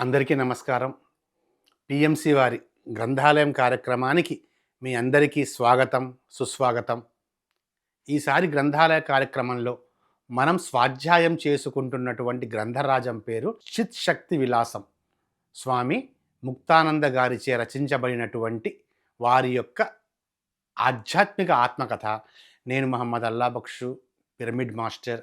అందరికీ నమస్కారం. పిఎంసి వారి గ్రంథాలయం కార్యక్రమానికి మీ అందరికీ స్వాగతం సుస్వాగతం. ఈసారి గ్రంథాలయ కార్యక్రమంలో మనం స్వాధ్యాయం చేసుకుంటున్నటువంటి గ్రంథరాజం పేరు చిత్ శక్తి విలాసం. స్వామి ముక్తానంద గారిచే రచించబడినటువంటి వారి యొక్క ఆధ్యాత్మిక ఆత్మకథ. నేను మహమ్మద్ అల్లాబక్షు పిరమిడ్ మాస్టర్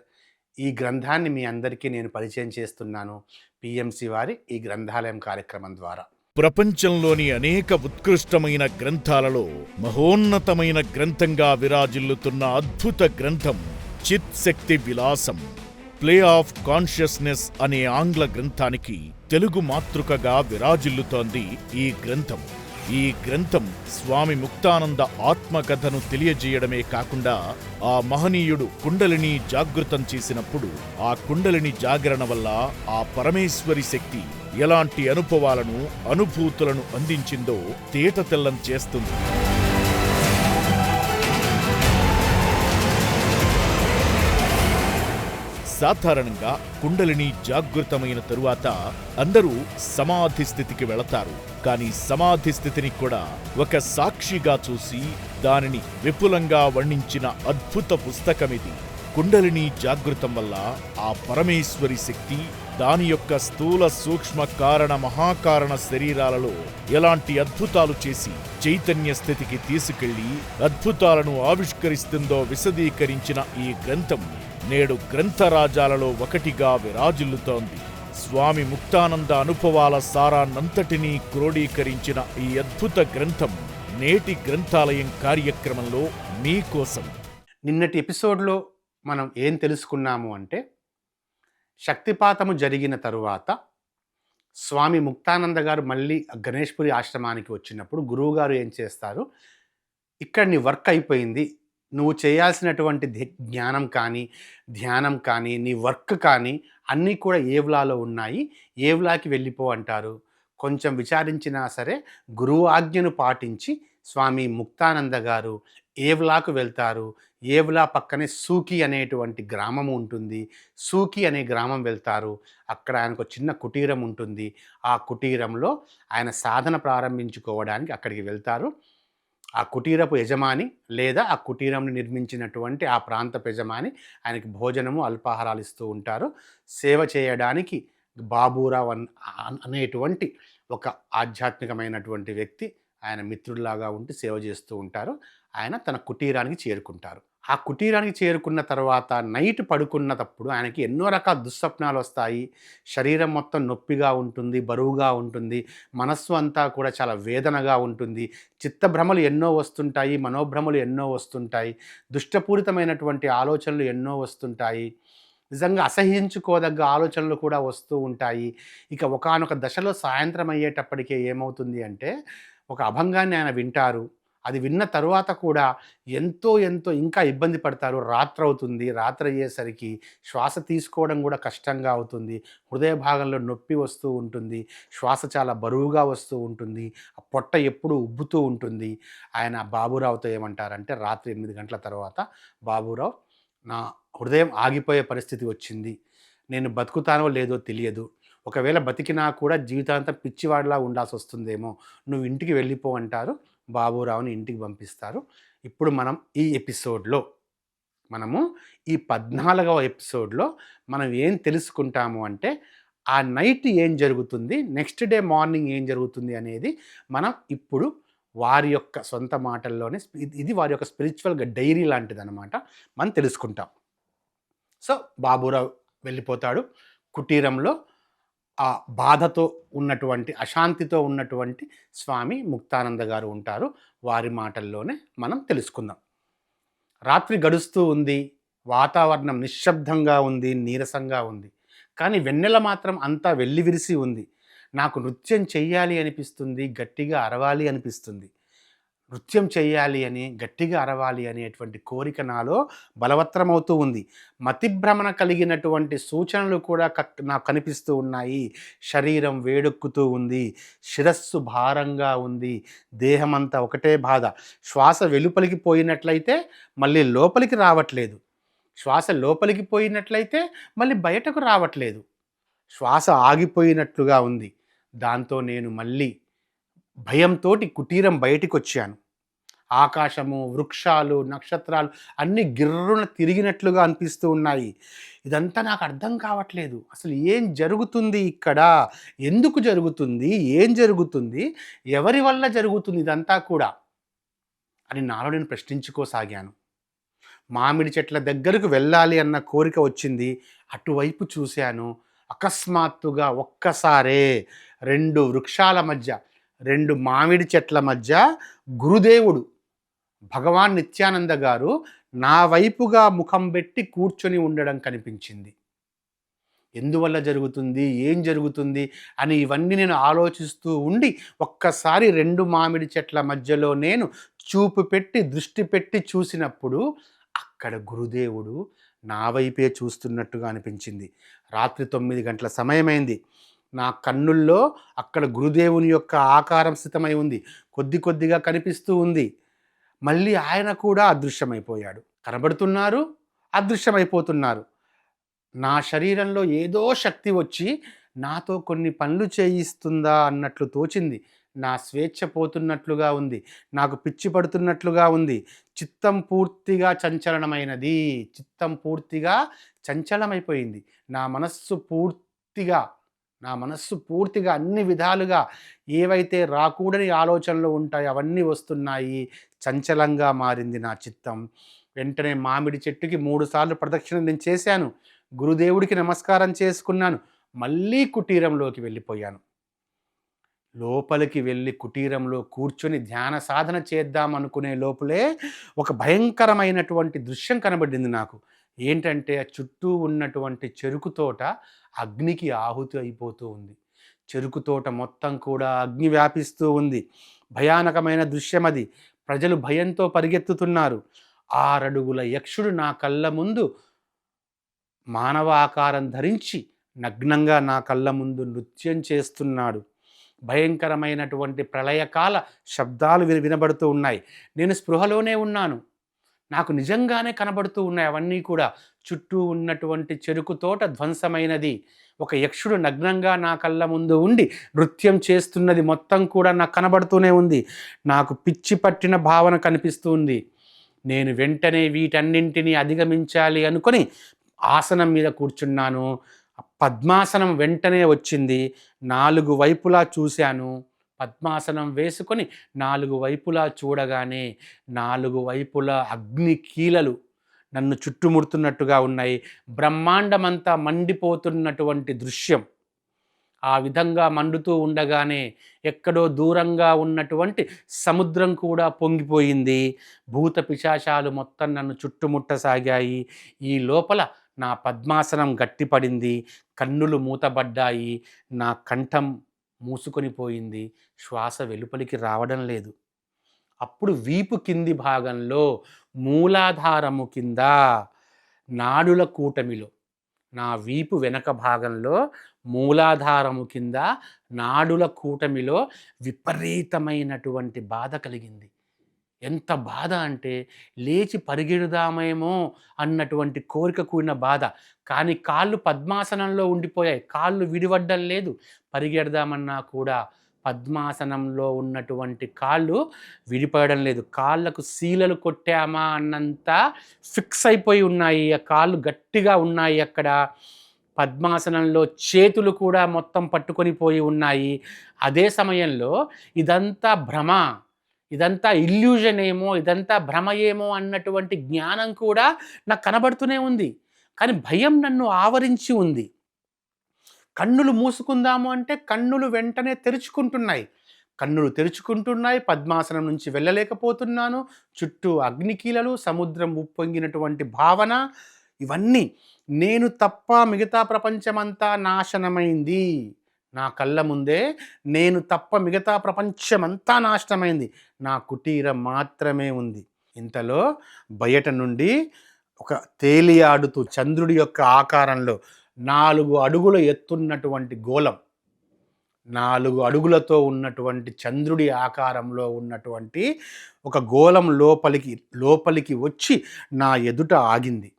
ఈ గ్రంథాన్ని మీ అందరికీ నేను పరిచయం చేస్తున్నాను. పిఎంసి వారి ఈ గ్రంథాలయం కార్యక్రమం ద్వారా. ప్రపంచంలోని అనేక ఉత్కృష్టమైన గ్రంథాలలో మహోన్నతమైన గ్రంథంగా విరాజిల్లుతున్న అద్భుత గ్రంథం Chit Shakti Vilasam play of consciousness అనే ఆంగ్ల గ్రంథానికి తెలుగు మాతృకగా విరాజిల్లుతోంది ఈ గ్రంథం. ఈ గ్రంథం స్వామి ముక్తానంద ఆత్మకథను తెలియజేయడమే కాకుండా ఆ మహనీయుడు కుండలిని జాగృతం చేసినప్పుడు ఆ కుండలిని జాగరణ వల్ల ఆ పరమేశ్వరి శక్తి ఎలాంటి అనుభవాలను అనుభూతులను అందించిందో తేటతెల్లం చేస్తుంది. సాధారణంగా కుండలిని జాగృతమైన తరువాత అందరూ సమాధి స్థితికి వెళతారు. కానీ సమాధి స్థితిని కూడా ఒక సాక్షిగా చూసి దానిని విపులంగా వర్ణించిన అద్భుత పుస్తకమిది కుండలిని జాగృతం వల్ల ఆ పరమేశ్వరి శక్తి దాని యొక్క స్థూల సూక్ష్మ కారణ మహాకారణ శరీరాలలో ఎలాంటి అద్భుతాలు చేసి చైతన్య స్థితికి తీసుకెళ్ళి అద్భుతాలను ఆవిష్కరిస్తుందో విశదీకరించిన ఈ గ్రంథం నేడు గ్రంథరాజాలలో ఒకటిగా విరాజిల్లుతోంది. స్వామి ముక్తానంద అనుభవాల సారాన్నంతటినీ క్రోడీకరించిన ఈ అద్భుత గ్రంథం నేటి గ్రంథాలయం కార్యక్రమంలో మీకోసం నిన్నటి ఎపిసోడ్లో మనం ఏం తెలుసుకున్నాము అంటే శక్తిపాతము జరిగిన తరువాత స్వామి ముక్తానంద గారు మళ్ళీ గణేష్పురి ఆశ్రమానికి వచ్చినప్పుడు గురువుగారు ఏం చేస్తారు? ఇక్కడిని వర్క్ అయిపోయింది. నువ్వు చేయాల్సినటువంటి జ్ఞానం కానీ ధ్యానం కానీ నీ వర్క్ కానీ అన్నీ కూడా ఏవ్లాలో ఉన్నాయి. ఏవ్లాకి వెళ్ళిపో అంటారు. కొంచెం విచారించినా సరే గురువు ఆజ్ఞను పాటించి స్వామి ముక్తానంద గారు ఏవ్లాకు వెళ్తారు. ఏవ్లా పక్కనే సూకి అనేటువంటి గ్రామం ఉంటుంది. సూకి అనే గ్రామం వెళ్తారు. అక్కడ ఆయనకు ఒక చిన్న కుటీరం ఉంటుంది. ఆ కుటీరంలో ఆయన సాధన ప్రారంభించుకోవడానికి అక్కడికి వెళ్తారు. ఆ కుటీరపు యజమాని లేదా ఆ కుటీరంని నిర్మించినటువంటి ఆ ప్రాంతపు యజమాని ఆయనకి భోజనము అల్పాహారాలు ఇస్తూ ఉంటారు. సేవ చేయడానికి బాబూరావు అన్ అనేటువంటి ఒక ఆధ్యాత్మికమైనటువంటి వ్యక్తి ఆయన మిత్రుడిలాగా ఉండి సేవ చేస్తూ ఉంటారు. ఆయన తన కుటీరానికి చేరుకుంటారు. ఆ కుటీరానికి చేరుకున్న తర్వాత నైట్ పడుకున్నప్పుడు ఆయనకి ఎన్నో రకాల దుస్వప్నాలు వస్తాయి. శరీరం మొత్తం నొప్పిగా ఉంటుంది బరువుగా ఉంటుంది మనస్సు అంతా కూడా చాలా వేదనగా ఉంటుంది. చిత్తభ్రమలు ఎన్నో వస్తుంటాయి మనోభ్రమలు ఎన్నో వస్తుంటాయి దుష్టపూరితమైనటువంటి ఆలోచనలు ఎన్నో వస్తుంటాయి. నిజంగా అసహించుకోదగ్గ ఆలోచనలు కూడా వస్తూ ఉంటాయి. ఇక ఒకానొక దశలో సాయంత్రం అయ్యేటప్పటికే ఏమవుతుంది అంటే ఒక అభంగాన్ని ఆయన వింటారు. అది విన్న తరువాత కూడా ఎంతో ఎంతో ఇంకా ఇబ్బంది పడతారు. రాత్రి అవుతుంది రాత్రి అయ్యేసరికి శ్వాస తీసుకోవడం కూడా కష్టంగా అవుతుంది. హృదయ భాగంలో నొప్పి వస్తూ ఉంటుంది. శ్వాస చాలా బరువుగా వస్తూ ఉంటుంది. ఆ పొట్ట ఎప్పుడూ ఉబ్బుతూ ఉంటుంది. ఆయన బాబురావుతో ఏమంటారంటే రాత్రి ఎనిమిది గంటల తర్వాత బాబురావు నా హృదయం ఆగిపోయే పరిస్థితి వచ్చింది. నేను బతుకుతానో లేదో తెలియదు. ఒకవేళ బతికినా కూడా జీవితాంతం పిచ్చివాడిలా ఉండాల్సి వస్తుందేమో నువ్వు ఇంటికి వెళ్ళిపో అంటారు. బాబురావుని ఇంటికి పంపిస్తారు. ఇప్పుడు మనం ఈ ఎపిసోడ్లో మనము ఈ పద్నాలుగవ ఎపిసోడ్లో మనం ఏం తెలుసుకుంటాము అంటే ఆ నైట్ ఏం జరుగుతుంది నెక్స్ట్ డే మార్నింగ్ ఏం జరుగుతుంది అనేది మనం ఇప్పుడు వారి యొక్క సొంత మాటల్లోనే ఇది- వారి యొక్క స్పిరిచువల్గా డైరీ లాంటిది అనమాట మనం తెలుసుకుంటాం. సో బాబురావు వెళ్ళిపోతాడు. కుటీరంలో ఆ బాధతో ఉన్నటువంటి అశాంతితో ఉన్నటువంటి స్వామి ముక్తానంద గారు ఉంటారు. వారి మాటల్లోనే మనం తెలుసుకుందాం. రాత్రి గడుస్తూ ఉంది. వాతావరణం నిశ్శబ్దంగా ఉంది నీరసంగా ఉంది. కానీ వెన్నెల మాత్రం అంతా వెల్లివిరిసి ఉంది. నాకు నృత్యం చెయ్యాలి అనిపిస్తుంది గట్టిగా అరవాలి అనిపిస్తుంది. నృత్యం చేయాలి అని గట్టిగా అరవాలి అనేటువంటి కోరిక నాలో బలవత్తరమవుతూ ఉంది. మతిభ్రమణ కలిగినటువంటి సూచనలు కూడా కక్- నాకు కనిపిస్తూ ఉన్నాయి. శరీరం వేడెక్కుతూ ఉంది. శిరస్సు భారంగా ఉంది. దేహమంతా ఒకటే బాధ. శ్వాస వెలుపలికి పోయినట్లయితే మళ్ళీ లోపలికి రావట్లేదు. శ్వాస లోపలికి పోయినట్లయితే మళ్ళీ బయటకు రావట్లేదు. శ్వాస ఆగిపోయినట్లుగా ఉంది. దాంతో నేను మళ్ళీ భయంతోటి కుటీరం బయటికి వచ్చాను ఆకాశము వృక్షాలు నక్షత్రాలు అన్ని గిర్రున తిరిగినట్లుగా అనిపిస్తూ ఉన్నాయి. ఇదంతా నాకు అర్థం కావట్లేదు. అసలు ఏం జరుగుతుంది ఇక్కడ? ఎందుకు జరుగుతుంది? ఏం జరుగుతుంది? ఎవరి వల్ల జరుగుతుంది ఇదంతా కూడా? అని నాలో నేను ప్రశ్నించుకోసాగాను. మామిడి చెట్ల దగ్గరకు వెళ్ళాలి అన్న కోరిక వచ్చింది. అటువైపు చూశాను. అకస్మాత్తుగా ఒక్కసారే రెండు వృక్షాల మధ్య రెండు మామిడి చెట్ల మధ్య గురుదేవుడు భగవాన్ నిత్యానంద గారు నా వైపుగా ముఖం పెట్టి కూర్చొని ఉండడం కనిపించింది. ఎందువల్ల జరుగుతుంది? ఏం జరుగుతుంది? అని ఇవన్నీ నేను ఆలోచిస్తూ ఉండి ఒక్కసారి రెండు మామిడి చెట్ల మధ్యలో నేను చూపు పెట్టి దృష్టి పెట్టి చూసినప్పుడు అక్కడ గురుదేవుడు నా వైపే చూస్తున్నట్టుగా అనిపించింది. రాత్రి తొమ్మిది గంటల సమయమైంది. నా కన్నుల్లో అక్కడ గురుదేవుని యొక్క ఆకారం స్థితమై ఉంది. కొద్ది కొద్దిగా కనిపిస్తూ ఉంది. మళ్ళీ ఆయన కూడా అదృశ్యమైపోయాడు. కనబడుతున్నారు అదృశ్యమైపోతున్నారు. నా శరీరంలో ఏదో శక్తి వచ్చి నాతో కొన్ని పనులు చేయిస్తుందా అన్నట్లు తోచింది. నా స్వేచ్ఛ పోతున్నట్లుగా ఉంది. నాకు పిచ్చి పడుతున్నట్లుగా ఉంది. చిత్తం పూర్తిగా చంచలనమైనది. చిత్తం పూర్తిగా చంచలమైపోయింది. నా మనస్సు పూర్తిగా నా మనస్సు పూర్తిగా అన్ని విధాలుగా ఏవైతే రాకూడని ఆలోచనలు ఉంటాయో అవన్నీ వస్తున్నాయి. చంచలంగా మారింది నా చిత్తం. వెంటనే మామిడి చెట్టుకి మూడుసార్లు ప్రదక్షిణ నేను చేశాను. గురుదేవుడికి నమస్కారం చేసుకున్నాను. మళ్ళీ కుటీరంలోకి వెళ్ళిపోయాను. లోపలికి వెళ్ళి కుటీరంలో కూర్చొని ధ్యాన సాధన చేద్దాం అనుకునే లోపలే ఒక భయంకరమైనటువంటి దృశ్యం కనబడింది నాకు. ఏంటంటే ఆ చుట్టూ ఉన్నటువంటి చెరుకు తోట అగ్నికి ఆహుతి అయిపోతూ ఉంది. చెరుకు తోట మొత్తం కూడా అగ్ని వ్యాపిస్తూ ఉంది. భయానకమైన దృశ్యం అది. ప్రజలు భయంతో పరిగెత్తుతున్నారు. ఆరడుగుల యక్షుడు నా కళ్ళ ముందు మానవ ఆకారం ధరించి నగ్నంగా నా కళ్ళ ముందు నృత్యం చేస్తున్నాడు. భయంకరమైనటువంటి ప్రళయకాల శబ్దాలు విన వినబడుతూ ఉన్నాయి. నేను స్పృహలోనే ఉన్నాను. నాకు నిజంగానే కనబడుతూ ఉన్నాయి. అవన్నీ కూడా చుట్టూ ఉన్నటువంటి చెరుకు తోట ధ్వంసమైనది. ఒక యక్షుడు నగ్నంగా నా కళ్ళ ముందు ఉండి నృత్యం చేస్తున్నది మొత్తం కూడా నాకు కనబడుతూనే ఉంది. నాకు పిచ్చి పట్టిన భావన కనిపిస్తూ ఉంది నేను వెంటనే వీటన్నింటినీ అధిగమించాలి అనుకొని ఆసనం మీద కూర్చున్నాను. పద్మాసనం వెంటనే వచ్చింది. నాలుగు వైపులా చూశాను. పద్మాసనం వేసుకొని నాలుగు వైపులా చూడగానే నాలుగు వైపులా అగ్ని కీలలు నన్ను చుట్టుముడుతున్నట్టుగా ఉన్నాయి. బ్రహ్మాండమంతా మండిపోతున్నటువంటి దృశ్యం. ఆ విధంగా మండుతూ ఉండగానే ఎక్కడో దూరంగా ఉన్నటువంటి సముద్రం కూడా పొంగిపోయింది. భూత పిశాచాలు మొత్తం నన్ను చుట్టుముట్టసాగాయి. ఈ లోపల నా పద్మాసనం గట్టిపడింది. కన్నులు మూతబడ్డాయి. నా కంఠం మూసుకొని పోయింది. శ్వాస వెలుపలికి రావడం లేదు. అప్పుడు వీపు కింది భాగంలో మూలాధారము కింద నాడుల కూటమిలో నా వీపు వెనక భాగంలో మూలాధారము కింద నాడుల కూటమిలో విపరీతమైనటువంటి బాధ కలిగింది. ఎంత బాధ అంటే లేచి పరిగెడుదామేమో అన్నటువంటి కోరిక కూడిన బాధ. కానీ కాళ్ళు పద్మాసనంలో ఉండిపోయాయి. కాళ్ళు విడివడ్డం లేదు. పరిగెడదామన్నా కూడా పద్మాసనంలో ఉన్నటువంటి కాళ్ళు విడిపడడం లేదు. కాళ్ళకు శీలలు కొట్టామా అన్నంత ఫిక్స్ అయిపోయి ఉన్నాయి. ఆ కాళ్ళు గట్టిగా ఉన్నాయి అక్కడ. పద్మాసనంలో చేతులు కూడా మొత్తం పట్టుకొని పోయి ఉన్నాయి. అదే సమయంలో ఇదంతా భ్రమ. ఇదంతా ఇల్యూజన్ ఏమో ఇదంతా భ్రమ ఏమో అన్నటువంటి జ్ఞానం కూడా నాకు కనబడుతూనే ఉంది. కానీ భయం నన్ను ఆవరించి ఉంది. కన్నులు మూసుకుందాము అంటే కన్నులు వెంటనే తెరుచుకుంటున్నాయి. కన్నులు తెరుచుకుంటున్నాయి పద్మాసనం నుంచి వెళ్ళలేకపోతున్నాను. చుట్టూ అగ్నికీలలు సముద్రం ఉప్పొంగినటువంటి భావన ఇవన్నీ నేను తప్ప మిగతా ప్రపంచమంతా నాశనమైంది. నా కళ్ళ ముందే నేను తప్ప మిగతా ప్రపంచమంతా నాశనమైంది. నా కుటీరం మాత్రమే ఉంది. ఇంతలో బయట నుండి ఒక తేలియాడుతూ చంద్రుడి యొక్క ఆకారంలో నాలుగు అడుగుల ఎత్తున్నటువంటి గోళం నాలుగు అడుగులతో ఉన్నటువంటి చంద్రుడి ఆకారంలో ఉన్నటువంటి ఒక గోళం లోపలికి లోపలికి వచ్చి నా ఎదుట ఆగింది.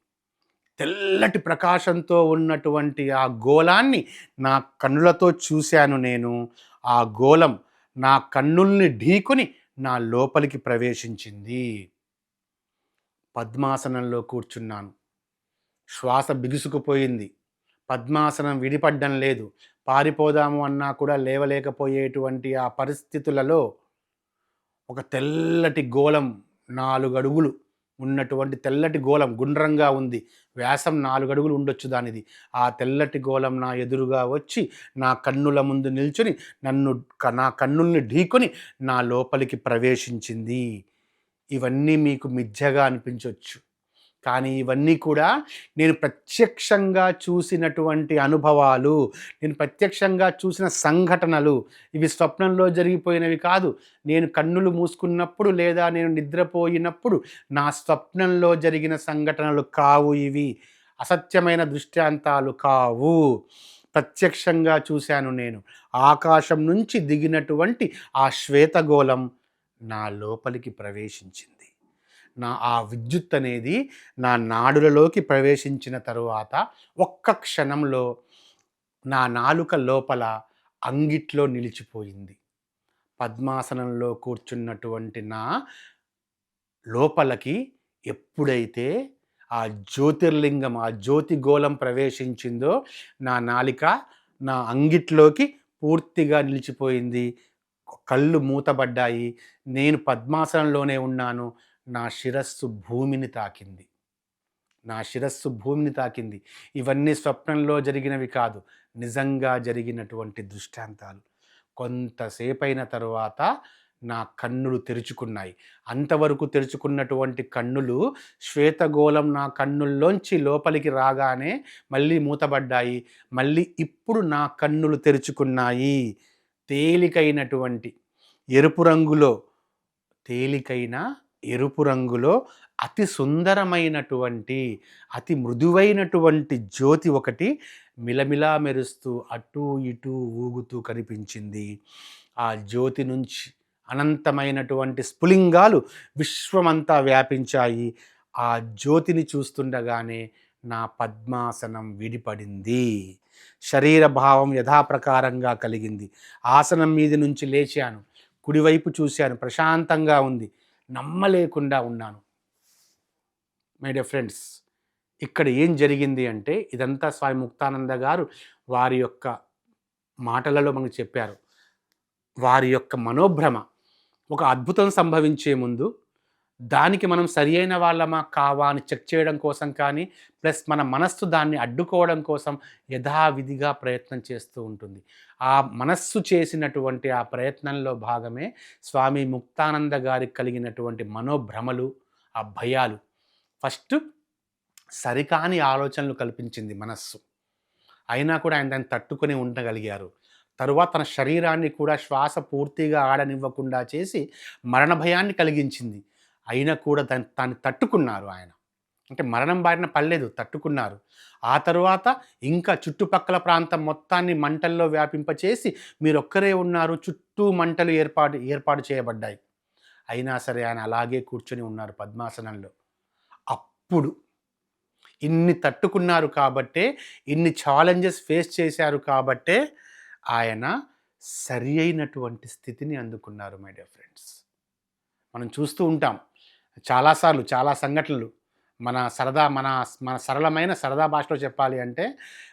తెల్లటి ప్రకాశంతో ఉన్నటువంటి ఆ గోళాన్ని నా కన్నులతో చూశాను నేను. ఆ గోళం నా కన్నుల్ని ఢీకొని నా లోపలికి ప్రవేశించింది. పద్మాసనంలో కూర్చున్నాను. శ్వాస బిగుసుకుపోయింది. పద్మాసనం విడిపడ్డం లేదు. పారిపోదాము అన్నా కూడా లేవలేకపోయేటువంటి ఆ పరిస్థితులలో ఒక తెల్లటి గోళం నాలుగు అడుగులు ఉన్నటువంటి తెల్లటి గోళం గుండ్రంగా ఉంది. వ్యాసం నాలుగు అడుగులు ఉండొచ్చు దానిది. ఆ తెల్లటి గోళం నా ఎదురుగా వచ్చి నా కన్నుల ముందు నిల్చుని నన్ను నా కన్నుల్ని ఢీకొని నా లోపలికి ప్రవేశించింది. ఇవన్నీ మీకు మిథ్యగా అనిపించవచ్చు కానీ ఇవన్నీ కూడా నేను ప్రత్యక్షంగా చూసినటువంటి అనుభవాలు నేను ప్రత్యక్షంగా చూసిన సంఘటనలు ఇవి స్వప్నంలో జరిగిపోయినవి కాదు. నేను కన్నులు మూసుకున్నప్పుడు లేదా నేను నిద్రపోయినప్పుడు నా స్వప్నంలో జరిగిన సంఘటనలు కావు ఇవి. అసత్యమైన దృష్టాంతాలు కావు. ప్రత్యక్షంగా చూశాను నేను. ఆకాశం నుంచి దిగినటువంటి ఆ శ్వేతగోళం నా లోపలికి ప్రవేశించింది. నా ఆ విద్యుత్ అనేది నా నాడులలోకి ప్రవేశించిన తరువాత ఒక్క క్షణంలో నా నాలుక లోపల అంగిట్లో నిలిచిపోయింది. పద్మాసనంలో కూర్చున్నటువంటి నా లోపలకి ఎప్పుడైతే ఆ జ్యోతిర్లింగం ఆ జ్యోతి గోళం ప్రవేశించిందో నా నాలిక నా అంగిట్లోకి పూర్తిగా నిలిచిపోయింది. కళ్ళు మూతబడ్డాయి. నేను పద్మాసనంలోనే ఉన్నాను. నా శిరస్సు భూమిని తాకింది. నా శిరస్సు భూమిని తాకింది. ఇవన్నీ స్వప్నంలో జరిగినవి కాదు నిజంగా జరిగినటువంటి దృష్టాంతాలు. కొంతసేపైన తరువాత నా కన్నులు తెరుచుకున్నాయి. అంతవరకు తెరుచుకున్నటువంటి కన్నులు శ్వేతగోళం నా కన్నుల్లోంచి లోపలికి రాగానే మళ్ళీ మూతబడ్డాయి. మళ్ళీ ఇప్పుడు నా కన్నులు తెరుచుకున్నాయి. తేలికైనటువంటి ఎరుపు రంగులో తేలికైన ఎరుపు రంగులో అతి సుందరమైనటువంటి అతి మృదువైనటువంటి జ్యోతి ఒకటి మిలమిలా మెరుస్తూ అటు ఇటు ఊగుతూ కనిపించింది. ఆ జ్యోతి నుంచి అనంతమైనటువంటి స్ఫులింగాలు విశ్వమంతా వ్యాపించాయి. ఆ జ్యోతిని చూస్తుండగానే నా పద్మాసనం విడిపడింది. శరీర భావం యథాప్రకారంగా కలిగింది. ఆసనం మీద నుంచి లేచాను. కుడివైపు చూశాను. ప్రశాంతంగా ఉంది. నమ్మలేకుండా ఉన్నాను. మై డియర్ ఫ్రెండ్స్ ఇక్కడ ఏం జరిగింది అంటే ఇదంతా స్వామి ముక్తానంద గారు వారి యొక్క మాటలలో మనకు చెప్పారు. వారి యొక్క మనోభ్రమ ఒక అద్భుతం సంభవించే ముందు దానికి మనం సరి అయిన వాళ్ళమా? కావా? అని చెక్ చేయడం కోసం కానీ ప్లస్ మన మనస్సు దాన్ని అడ్డుకోవడం కోసం యథావిధిగా ప్రయత్నం చేస్తూ ఉంటుంది. ఆ మనస్సు చేసినటువంటి ఆ ప్రయత్నంలో భాగమే స్వామి ముక్తానంద గారికి కలిగినటువంటి మనోభ్రమలు ఆ భయాలు. ఫస్ట్ సరికాని ఆలోచనలు కల్పించింది మనస్సు. అయినా కూడా ఆయన దాన్ని తట్టుకొని ఉండగలిగారు. తరువాత తన శరీరాన్ని కూడా శ్వాస పూర్తిగా ఆడనివ్వకుండా చేసి మరణ భయాన్ని కలిగించింది. అయినా కూడా దాన్ని తాను తట్టుకున్నారు ఆయన. అంటే మరణం బారిన పడలేదు తట్టుకున్నారు. ఆ తరువాత ఇంకా చుట్టుపక్కల ప్రాంతం మొత్తాన్ని మంటల్లో వ్యాపింపచేసి మీరు ఒక్కరే ఉన్నారు చుట్టూ మంటలు ఏర్పాటు ఏర్పాటు చేయబడ్డాయి. అయినా సరే ఆయన అలాగే కూర్చొని ఉన్నారు పద్మాసనంలో. అప్పుడు ఇన్ని తట్టుకున్నారు కాబట్టే ఇన్ని ఛాలెంజెస్ ఫేస్ చేశారు కాబట్టే ఆయన సరి అయినటువంటి స్థితిని అందుకున్నారు మై డియర్ ఫ్రెండ్స్. మనం చూస్తూ ఉంటాం చాలాసార్లు చాలా సంఘటనలు. మన సరదా మన మన సరళమైన సరదా భాషలో చెప్పాలి అంటే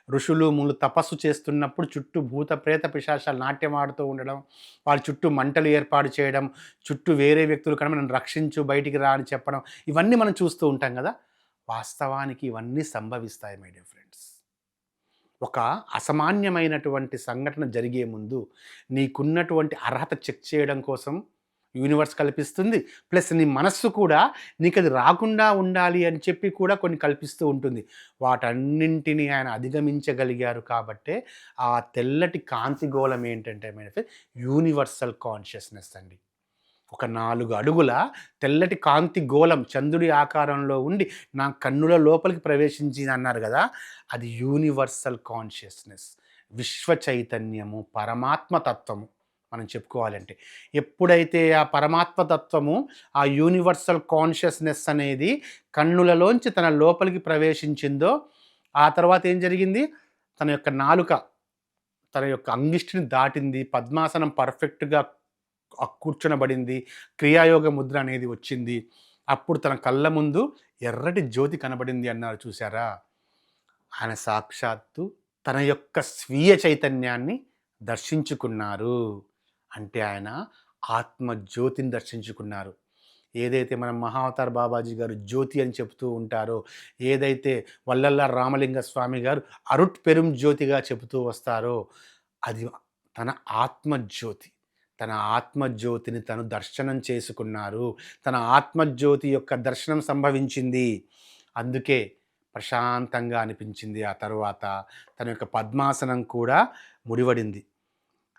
ఋషులు ముళ్ళు తపస్సు చేస్తున్నప్పుడు చుట్టూ భూత ప్రేత పిశాచాలు నాట్యం ఆడుతూ ఉండడం వాళ్ళ చుట్టూ మంటలు ఏర్పాటు చేయడం చుట్టూ వేరే వ్యక్తులు కనుక నన్ను రక్షించు బయటికి రా అని చెప్పడం ఇవన్నీ మనం చూస్తూ ఉంటాం కదా! వాస్తవానికి ఇవన్నీ సంభవిస్తాయి మై డియర్ ఫ్రెండ్స్. ఒక అసామాన్యమైనటువంటి సంఘటన జరిగే ముందు నీకున్నటువంటి అర్హత చెక్ చేయడం కోసం యూనివర్స్ కల్పిస్తుంది. ప్లస్ నీ మనస్సు కూడా నీకు అది రాకుండా ఉండాలి అని చెప్పి కూడా కొన్ని కల్పిస్తూ ఉంటుంది. వాటన్నింటినీ ఆయన అధిగమించగలిగారు కాబట్టే ఆ తెల్లటి కాంతి గోళం ఏంటంటే మేడం యూనివర్సల్ కాన్షియస్నెస్ అండి. ఒక నాలుగు అడుగుల తెల్లటి కాంతి గోళం చంద్రుడి ఆకారంలో ఉండి నా కన్నుల లోపలికి ప్రవేశించింది అన్నారు కదా అది యూనివర్సల్ కాన్షియస్నెస్. విశ్వ చైతన్యము పరమాత్మ తత్వము. మనం చెప్పుకోవాలంటే. ఎప్పుడైతే ఆ పరమాత్మ తత్వము ఆ యూనివర్సల్ కాన్షియస్నెస్ అనేది కన్నులలోంచి తన లోపలికి ప్రవేశించిందో ఆ తర్వాత ఏం జరిగింది? తన యొక్క నాలుక తన యొక్క అంగిష్టిని దాటింది. పద్మాసనం పర్ఫెక్ట్గా కూర్చొనబడింది. క్రియాయోగ ముద్ర అనేది వచ్చింది. అప్పుడు తన కళ్ళ ముందు ఎర్రటి జ్యోతి కనబడింది అన్నారు చూసారా ఆయన సాక్షాత్తు తన యొక్క స్వీయ చైతన్యాన్ని దర్శించుకున్నారు. అంటే ఆయన ఆత్మ జ్యోతిని దర్శించుకున్నారు. ఏదైతే మన మహావతార్ బాబాజీ గారు జ్యోతి అని చెబుతూ ఉంటారో ఏదైతే వల్లల్లా రామలింగ స్వామి గారు అరుట్ పెరుం జ్యోతిగా చెబుతూ వస్తారో అది తన ఆత్మజ్యోతి తన ఆత్మజ్యోతిని తను దర్శనం చేసుకున్నారు. తన ఆత్మజ్యోతి యొక్క దర్శనం సంభవించింది. అందుకే ప్రశాంతంగా అనిపించింది ఆ తర్వాత. తన యొక్క పద్మాసనం కూడా ముడివడింది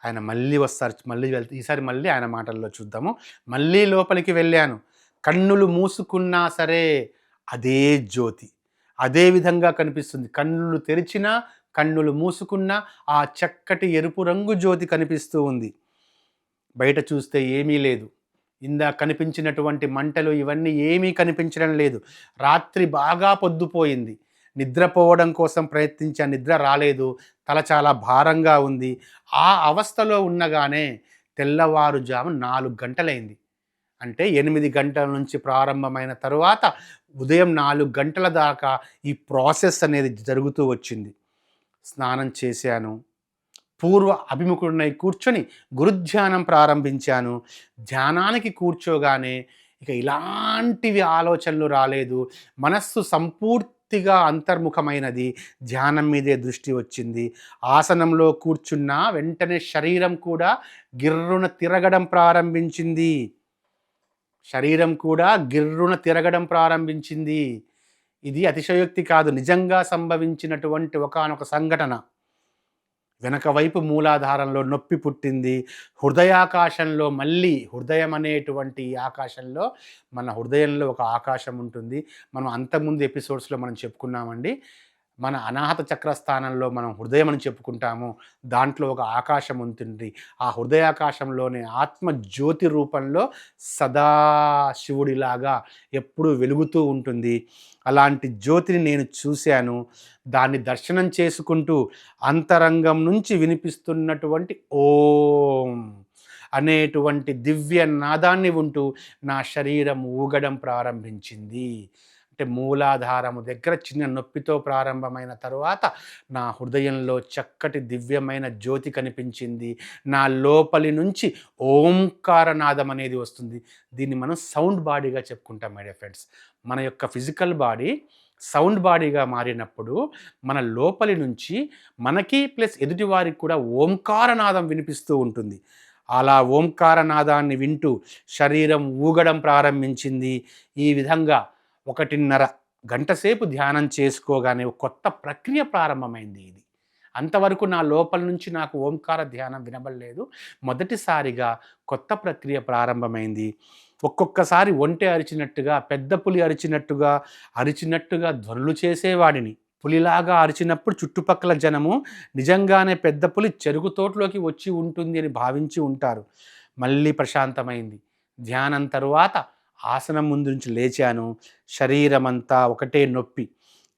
ఆయన మళ్ళీ వస్తారు మళ్ళీ వెళ్తే ఈసారి మళ్ళీ ఆయన మాటల్లో చూద్దాము. మళ్ళీ లోపలికి వెళ్ళాను. కన్నులు మూసుకున్నా సరే అదే జ్యోతి. అదే విధంగా కనిపిస్తుంది. కన్నులు తెరిచినా కన్నులు మూసుకున్నా ఆ చక్కటి ఎరుపు రంగు జ్యోతి కనిపిస్తూ ఉంది. బయట చూస్తే ఏమీ లేదు. ఇందా కనిపించినటువంటి మంటలు ఇవన్నీ ఏమీ కనిపించడం లేదు. రాత్రి బాగా పొద్దుపోయింది. నిద్రపోవడం కోసం ప్రయత్నించా నిద్ర రాలేదు. తల చాలా భారంగా ఉంది. ఆ అవస్థలో ఉన్నగానే తెల్లవారుజాము నాలుగు గంటలైంది. అంటే ఎనిమిది గంటల నుంచి ప్రారంభమైన తరువాత ఉదయం నాలుగు గంటల దాకా ఈ ప్రాసెస్ అనేది జరుగుతూ వచ్చింది. స్నానం చేశాను. పూర్వ అభిముఖుడినై కూర్చొని గురుధ్యానం ప్రారంభించాను. ధ్యానానికి కూర్చోగానే ఇక ఇలాంటివి ఆలోచనలు రాలేదు. మనస్సు సంపూర్తి పూర్తిగా అంతర్ముఖమైనది. ధ్యానం మీదే దృష్టి వచ్చింది. ఆసనంలో కూర్చున్న వెంటనే శరీరం కూడా గిర్రున తిరగడం ప్రారంభించింది. శరీరం కూడా గిర్రున తిరగడం ప్రారంభించింది. ఇది అతిశయోక్తి కాదు. నిజంగా సంభవించినటువంటి ఒకనొక సంఘటన. వెనక వైపు మూలాధారంలో నొప్పి పుట్టింది. హృదయాకాశంలో మళ్ళీ హృదయం అనేటువంటి ఆకాశంలో మన హృదయంలో ఒక ఆకాశం ఉంటుంది. మనం అంతకుముందు ఎపిసోడ్స్లో మనం చెప్పుకున్నామండి మన అనాహత చక్రస్థానంలో మనం హృదయం అని చెప్పుకుంటాము. దాంట్లో ఒక ఆకాశం ఉంటుంది. ఆ హృదయాకాశంలోనే ఆత్మ జ్యోతి రూపంలో సదా శివుడిలాగా ఎప్పుడూ వెలుగుతూ ఉంటుంది. అలాంటి జ్యోతిని నేను చూశాను. దాన్ని దర్శనం చేసుకుంటూ అంతరంగం నుంచి వినిపిస్తున్నటువంటి ఓం అనేటువంటి దివ్య నాదాన్ని ఉంటూ నా శరీరం ఊగడం ప్రారంభించింది. అంటే మూలాధారము దగ్గర చిన్న నొప్పితో ప్రారంభమైన తరువాత నా హృదయంలో చక్కటి దివ్యమైన జ్యోతి కనిపించింది. నా లోపలి నుంచి ఓంకారనాదం అనేది వస్తుంది. దీన్ని మనం సౌండ్ బాడీగా చెప్పుకుంటాం మై ఫ్రెండ్స్. మన యొక్క ఫిజికల్ బాడీ సౌండ్ బాడీగా మారినప్పుడు మన లోపలి నుంచి మనకి ప్లస్ ఎదుటివారికి కూడా ఓంకారనాదం వినిపిస్తూ ఉంటుంది. అలా ఓంకారనాదాన్ని వింటూ శరీరం ఊగడం ప్రారంభించింది. ఈ విధంగా ఒకటిన్నర గంట సేపు ధ్యానం చేసుకోగానే కొత్త ప్రక్రియ ప్రారంభమైంది ఇది. అంతవరకు నా లోపల నుంచి నాకు ఓంకార ధ్యానం వినబడలేదు. మొదటిసారిగా కొత్త ప్రక్రియ ప్రారంభమైంది. ఒక్కొక్కసారి ఒంటె అరిచినట్టుగా పెద్ద పులి అరిచినట్టుగా అరిచినట్టుగా ధ్వనులు చేసేవాడిని. పులిలాగా అరిచినప్పుడు చుట్టుపక్కల జనము నిజంగానే పెద్ద పులి చెరుకు తోటలోకి వచ్చి ఉంటుంది అని భావించి ఉంటారు. మళ్ళీ ప్రశాంతమైంది. ధ్యానం తరువాత ఆసనం ముందు నుంచి లేచాను. శరీరమంతా ఒకటే నొప్పి.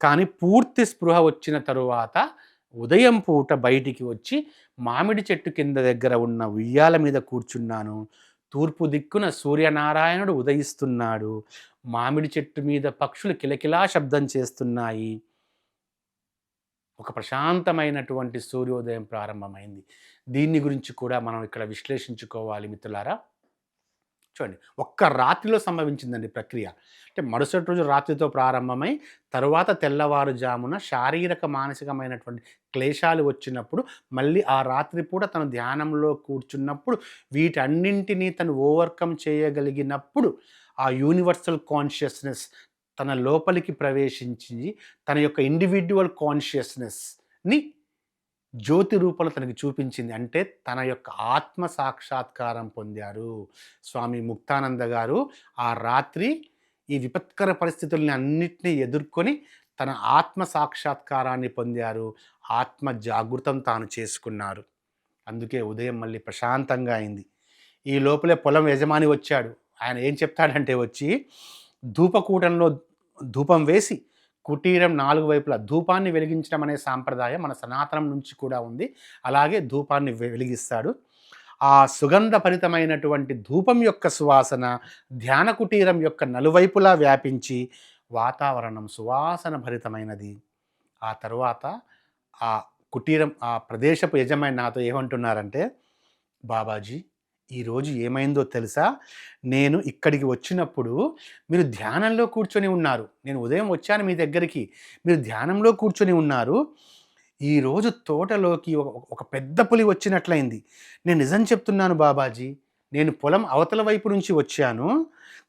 కానీ పూర్తి స్పృహ వచ్చిన తరువాత ఉదయం పూట బయటికి వచ్చి మామిడి చెట్టు కింద దగ్గర ఉన్న ఉయ్యాల మీద కూర్చున్నాను. తూర్పు దిక్కున సూర్యనారాయణుడు ఉదయిస్తున్నాడు. మామిడి చెట్టు మీద పక్షులు కిలకిలా శబ్దం చేస్తున్నాయి. ఒక ప్రశాంతమైనటువంటి సూర్యోదయం ప్రారంభమైంది. దీన్ని గురించి కూడా మనం ఇక్కడ విశ్లేషించుకోవాలి మిత్రులారా. చూడండి ఒక్క రాత్రిలో సంభవించిందండి ప్రక్రియ. అంటే మరుసటి రోజు రాత్రితో ప్రారంభమై తరువాత తెల్లవారుజామున శారీరక మానసికమైనటువంటి క్లేశాలు వచ్చినప్పుడు మళ్ళీ ఆ రాత్రి పూట తను ధ్యానంలో కూర్చున్నప్పుడు వీటన్నింటినీ తను ఓవర్కమ్ చేయగలిగినప్పుడు ఆ యూనివర్సల్ కాన్షియస్నెస్ తన లోపలికి ప్రవేశించి తన యొక్క ఇండివిజువల్ కాన్షియస్నెస్ని జ్యోతి రూపంలో తనకి చూపించింది. అంటే తన యొక్క ఆత్మ సాక్షాత్కారం పొందారు స్వామి ముక్తానంద గారు. ఆ రాత్రి ఈ విపత్కర పరిస్థితుల్ని అన్నిటినీ ఎదుర్కొని తన ఆత్మ సాక్షాత్కారాన్ని పొందారు. ఆత్మ జాగృతం తాను చేసుకున్నారు. అందుకే ఉదయం మళ్ళీ ప్రశాంతంగా అయింది. ఈ లోపలే పొలం యజమాని వచ్చాడు. ఆయన ఏం చెప్తాడంటే వచ్చి ధూపకూటంలో ధూపం వేసి కుటీరం నాలుగు వైపులా ధూపాన్ని వెలిగించడం అనే సాంప్రదాయం మన సనాతనం నుంచి కూడా ఉంది. అలాగే ధూపాన్ని వె- వెలిగిస్తాడు. ఆ సుగంధభరితమైనటువంటి ధూపం యొక్క సువాసన ధ్యాన కుటీరం యొక్క నలువైపులా వ్యాపించి వాతావరణం సువాసన భరితమైనది. ఆ తరువాత ఆ కుటీరం ఆ ప్రదేశపు యజమాని నాతో ఏమంటున్నారంటే బాబాజీ ఈరోజు ఏమైందో తెలుసా? నేను ఇక్కడికి వచ్చినప్పుడు మీరు ధ్యానంలో కూర్చొని ఉన్నారు. నేను ఉదయం వచ్చాను మీ దగ్గరికి. మీరు ధ్యానంలో కూర్చొని ఉన్నారు. ఈరోజు తోటలోకి ఒక పెద్ద పులి వచ్చినట్లయింది. నేను నిజం చెప్తున్నాను బాబాజీ నేను పొలం అవతల వైపు నుంచి వచ్చాను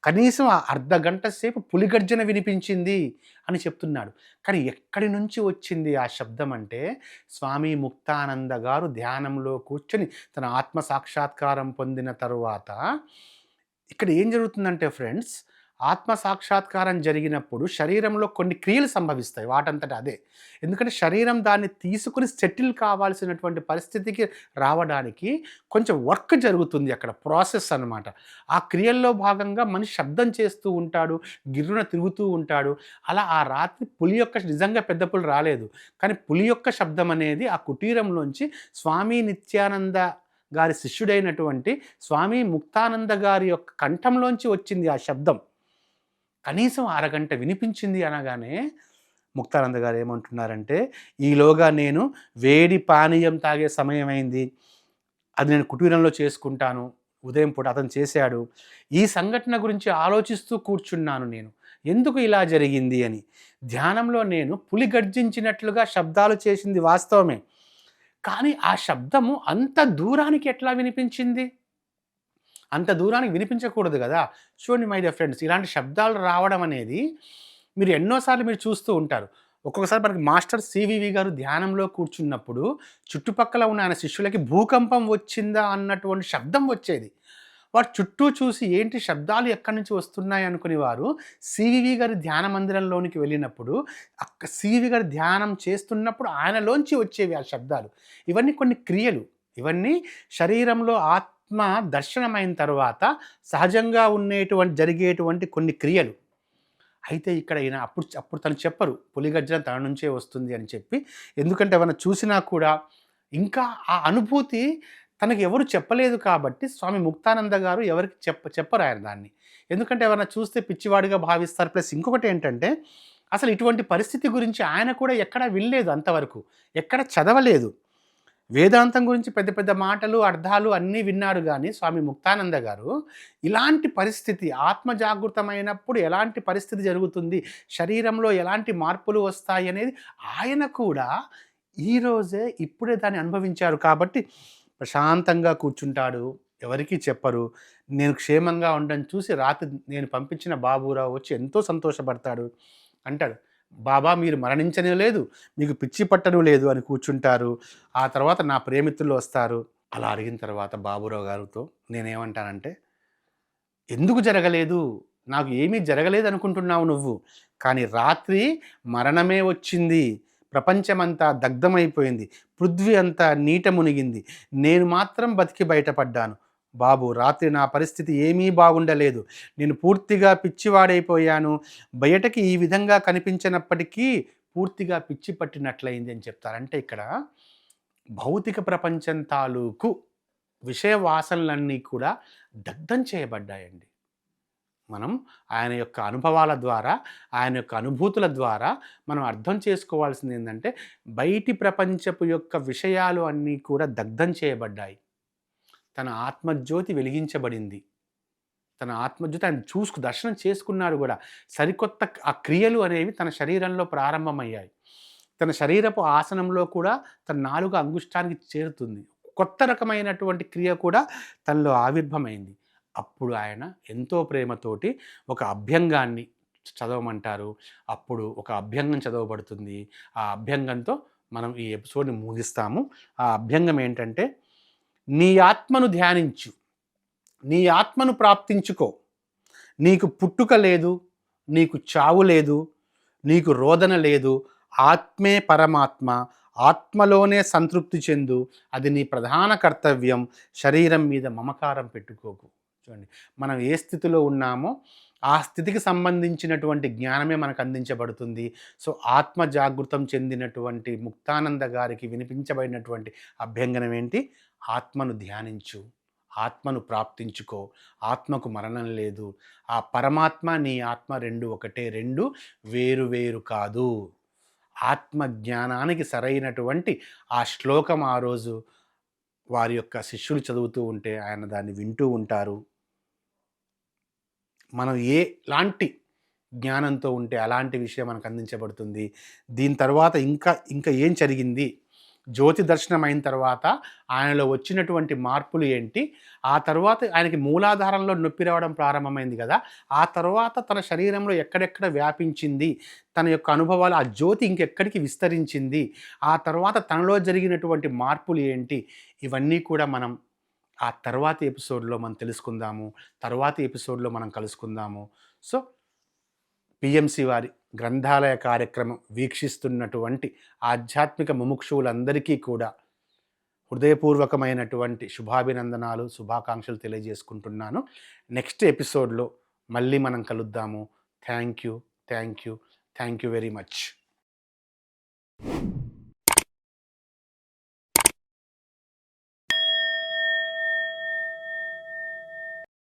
కనీసం అర్ధ గంట సేపు పులిగర్జన వినిపించింది అని చెప్తున్నాడు. కానీ ఎక్కడి నుంచి వచ్చింది ఆ శబ్దం అంటే స్వామి ముక్తానంద గారు ధ్యానంలో కూర్చొని తన ఆత్మ సాక్షాత్కారం పొందిన తరువాత ఇక్కడ ఏం జరుగుతుందంటే ఫ్రెండ్స్ ఆత్మ సాక్షాత్కారం జరిగినప్పుడు శరీరంలో కొన్ని క్రియలు సంభవిస్తాయి. వాటంతట అదే. ఎందుకంటే శరీరం దాన్ని తీసుకుని సెటిల్ కావాల్సినటువంటి పరిస్థితికి రావడానికి కొంచెం వర్క్ జరుగుతుంది అక్కడ. ప్రాసెస్ అన్నమాట. ఆ క్రియల్లో భాగంగా మనిషి శబ్దం చేస్తూ ఉంటాడు గిర్రున తిరుగుతూ ఉంటాడు. అలా ఆ రాత్రి పులి యొక్క నిజంగా పెద్ద పులి రాలేదు. కానీ పులి యొక్క శబ్దం అనేది ఆ కుటీరంలోంచి స్వామి నిత్యానంద గారి శిష్యుడైనటువంటి స్వామి ముక్తానంద గారి యొక్క కంఠంలోంచి వచ్చింది ఆ శబ్దం. కనీసం అరగంట వినిపించింది అనగానే ముక్తానంద గారు ఏమంటున్నారంటే ఈలోగా నేను వేడి పానీయం తాగే సమయం అయింది అది నేను కుటీరంలో చేసుకుంటాను. ఉదయం పూట అతను చేశాడు. ఈ సంఘటన గురించి ఆలోచిస్తూ కూర్చున్నాను నేను. ఎందుకు ఇలా జరిగింది అని. ధ్యానంలో నేను పులి గర్జించినట్లుగా శబ్దాలు చేసింది వాస్తవమే. కానీ ఆ శబ్దము అంత దూరానికి ఎట్లా వినిపించింది? అంత దూరానికి వినిపించకూడదు కదా. చూడండి మై డియర్ ఫ్రెండ్స్ ఇలాంటి శబ్దాలు రావడం అనేది మీరు ఎన్నోసార్లు మీరు చూస్తూ ఉంటారు. ఒక్కొక్కసారి మనకి మాస్టర్ సివివి గారు ధ్యానంలో కూర్చున్నప్పుడు చుట్టుపక్కల ఉన్న ఆయన శిష్యులకి భూకంపం వచ్చిందా అన్నటువంటి శబ్దం వచ్చేది. వారు చుట్టూ చూసి ఏంటి శబ్దాలు ఎక్కడి నుంచి వస్తున్నాయి అనుకుని వారు సివివి గారి ధ్యాన మందిరంలోనికి వెళ్ళినప్పుడు అక్క సివివి గారు ధ్యానం చేస్తున్నప్పుడు ఆయనలోంచి వచ్చేవి ఆ శబ్దాలు. ఇవన్నీ కొన్ని క్రియలు. ఇవన్నీ శరీరంలో ఆత్మ ఆత్మ దర్శనమైన తర్వాత సహజంగా ఉండేటువంటి జరిగేటువంటి కొన్ని క్రియలు. అయితే ఇక్కడ ఈయన అప్పుడు అప్పుడు తను చెప్పరు పులిగర్జన తన నుంచే వస్తుంది అని చెప్పి. ఎందుకంటే ఏమైనా చూసినా కూడా ఇంకా ఆ అనుభూతి తనకు ఎవరు చెప్పలేదు కాబట్టి స్వామి ముక్తానంద గారు ఎవరికి చెప్ప చెప్పరు ఆయన దాన్ని. ఎందుకంటే ఎవరైనా చూస్తే పిచ్చివాడిగా భావిస్తారు. ప్లస్ ఇంకొకటి ఏంటంటే అసలు ఇటువంటి పరిస్థితి గురించి ఆయన కూడా ఎక్కడ వినలేదు అంతవరకు. ఎక్కడ చదవలేదు. వేదాంతం గురించి పెద్ద పెద్ద మాటలు అర్థాలు అన్నీ విన్నారు కానీ స్వామి ముక్తానంద గారు ఇలాంటి పరిస్థితి ఆత్మ జాగృతమైనప్పుడు ఎలాంటి పరిస్థితి జరుగుతుంది శరీరంలో ఎలాంటి మార్పులు వస్తాయి అనేది ఆయన కూడా ఈరోజే ఇప్పుడే దాన్ని అనుభవించారు కాబట్టి ప్రశాంతంగా కూర్చుంటాడు ఎవరికీ చెప్పరు. నేను క్షేమంగా ఉండని చూసి రాత్రి నేను పంపించిన బాబురావు వచ్చి ఎంతో సంతోషపడతాడు అంటాడు. బాబా మీరు మరణించనే లేదు మీకు పిచ్చి పట్టను లేదు అని కూర్చుంటారు. ఆ తర్వాత నా ప్రేమితులు వస్తారు. అలా అడిగిన తర్వాత బాబురావు గారితో నేనేమంటానంటే ఎందుకు జరగలేదు? నాకు ఏమీ జరగలేదు అనుకుంటున్నావు నువ్వు. కానీ రాత్రి మరణమే వచ్చింది. ప్రపంచమంతా దగ్ధమైపోయింది. పృథ్వీ అంతా నీట మునిగింది. నేను మాత్రం బతికి బయటపడ్డాను. బాబు రాత్రి నా పరిస్థితి ఏమీ బాగుండలేదు. నేను పూర్తిగా పిచ్చివాడైపోయాను. బయటకి ఈ విధంగా కనిపించినప్పటికీ పూర్తిగా పిచ్చి పట్టినట్లయింది అని చెప్తారంటే ఇక్కడ భౌతిక ప్రపంచం తాలూకు విషయ వాసనలన్నీ కూడా దగ్ధం చేయబడ్డాయండి. మనం ఆయన యొక్క అనుభవాల ద్వారా ఆయన యొక్క అనుభూతుల ద్వారా మనం అర్థం చేసుకోవాల్సింది ఏంటంటే బయటి ప్రపంచపు యొక్క విషయాలు అన్నీ కూడా దగ్ధం చేయబడ్డాయి. తన ఆత్మజ్యోతి వెలిగించబడింది. తన ఆత్మజ్యోతి ఆయన చూసుకు దర్శనం చేసుకున్నారు కూడా. సరికొత్త ఆ క్రియలు అనేవి తన శరీరంలో ప్రారంభమయ్యాయి. తన శరీరపు ఆసనంలో కూడా తన నాలుగు అంగుష్టానికి చేరుతుంది. కొత్త రకమైనటువంటి క్రియ కూడా తనలో ఆవిర్భమైంది. అప్పుడు ఆయన ఎంతో ప్రేమతోటి ఒక అభ్యంగాన్ని చదవమంటారు. అప్పుడు ఒక అభ్యంగం చదవబడుతుంది. ఆ అభ్యంగంతో మనం ఈ ఎపిసోడ్ని ముగిస్తాము. ఆ అభ్యంగం ఏంటంటే నీ ఆత్మను ధ్యానించు. నీ ఆత్మను ప్రాప్తించుకో. నీకు పుట్టుక లేదు నీకు చావు లేదు నీకు రోదన లేదు ఆత్మే పరమాత్మ ఆత్మలోనే సంతృప్తి చెందు అది నీ ప్రధాన కర్తవ్యం శరీరం మీద మమకారం పెట్టుకోకు. చూడండి మనం ఏ స్థితిలో ఉన్నామో ఆ స్థితికి సంబంధించినటువంటి జ్ఞానమే మనకు అందించబడుతుంది. సో ఆత్మ జాగృతం చెందినటువంటి ముక్తానంద గారికి వినిపించబడినటువంటి అభ్యంగనం ఏంటి? ఆత్మను ధ్యానించు ఆత్మను ప్రాప్తించుకో ఆత్మకు మరణం లేదు. ఆ పరమాత్మ నీ ఆత్మ రెండు ఒకటే రెండు వేరు వేరు కాదు. ఆత్మ జ్ఞానానికి సరైనటువంటి ఆ శ్లోకం ఆ రోజు వారి యొక్క శిష్యులు చదువుతూ ఉంటే ఆయన దాన్ని వింటూ ఉంటారు. మనం ఏ లాంటి జ్ఞానంతో ఉంటే అలాంటి విషయం మనకు అందించబడుతుంది. దీని తర్వాత ఇంకా ఇంకా ఏం జరిగింది? జ్యోతి దర్శనం అయిన తర్వాత ఆయనలో వచ్చినటువంటి మార్పులు ఏంటి? ఆ తర్వాత ఆయనకి మూలాధారంలో నొప్పి రావడం ప్రారంభమైంది కదా ఆ తర్వాత తన శరీరంలో ఎక్కడెక్కడ వ్యాపించింది? తన యొక్క అనుభవాలు ఆ జ్యోతి ఇంకెక్కడికి విస్తరించింది? ఆ తర్వాత తనలో జరిగినటువంటి మార్పులు ఏంటి? ఇవన్నీ కూడా మనం ఆ తర్వాతి ఎపిసోడ్లో మనం తెలుసుకుందాము తర్వాతి ఎపిసోడ్లో మనం కలుసుకుందాము. సో పిఎంసి వారి గ్రంథాలయ కార్యక్రమం వీక్షిస్తున్నటువంటి ఆధ్యాత్మిక ముముక్షువులందరికీ కూడా హృదయపూర్వకమైనటువంటి శుభాభినందనాలు శుభాకాంక్షలు తెలియజేసుకుంటున్నాను. నెక్స్ట్ ఎపిసోడ్లో మళ్ళీ మనం కలుద్దాము. Thank you thank you thank you very much.